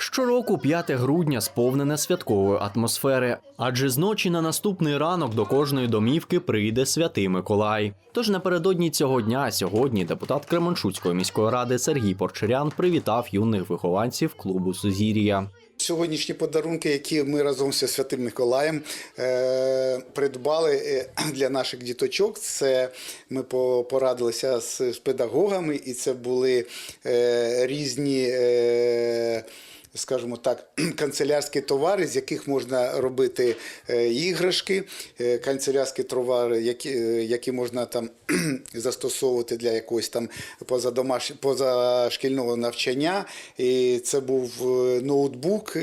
Щороку 5 грудня сповнене святкової атмосфери, адже з ночі на наступний ранок до кожної домівки прийде святий Миколай. Тож напередодні цього дня сьогодні депутат Кременчуцької міської ради Сергій Порчерян привітав юних вихованців клубу Сузір'я. Сьогоднішні подарунки, які ми разом зі Святим Миколаєм е, придбали е, для наших діточок, це ми по- порадилися з, з педагогами, і це були е, різні. Скажімо так, канцелярські товари, з яких можна робити е, іграшки, е, канцелярські товари, які, е, які можна там застосовувати для якогось там позадомаш... позашкільного навчання. І це був ноутбук,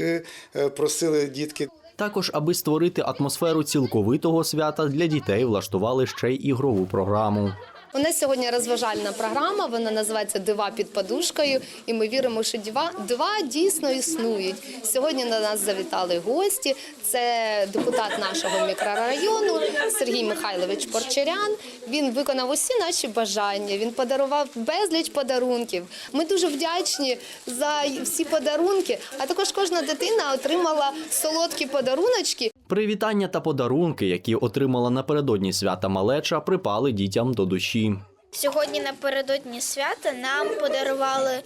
просили дітки. Також, аби створити атмосферу цілковитого свята для дітей, влаштували ще й ігрову програму. У нас сьогодні розважальна програма. Вона називається Дива під подушкою. І ми віримо, що дива, дива дійсно існують. Сьогодні на нас завітали гості. Це депутат нашого мікрорайону Сергій Михайлович Порчерян. Він виконав усі наші бажання. Він подарував безліч подарунків. Ми дуже вдячні за всі подарунки. А також кожна дитина отримала солодкі подаруночки. Привітання та подарунки, які отримала напередодні свята малеча, припали дітям до душі. Сьогодні напередодні свята нам подарували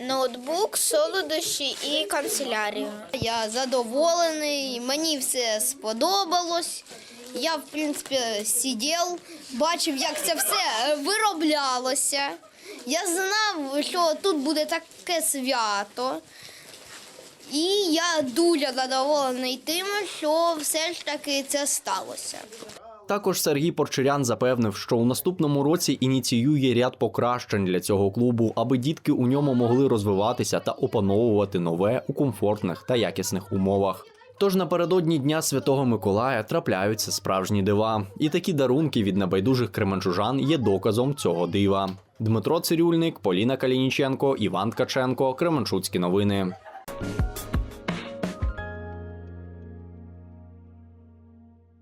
ноутбук, солодощі і канцелярію. Я задоволений, мені все сподобалось. Я, в принципі, сидів, бачив, як це все вироблялося. Я знав, що тут буде таке свято. І я дуже задоволений тим, що все ж таки це сталося. Також Сергій Порчерян запевнив, що у наступному році ініціює ряд покращень для цього клубу, аби дітки у ньому могли розвиватися та опановувати нове у комфортних та якісних умовах. Тож напередодні Дня Святого Миколая трапляються справжні дива, і такі дарунки від небайдужих кременчужан є доказом цього дива. Дмитро Цирюльник, Поліна Калініченко, Іван Ткаченко, Кременчуцькі новини.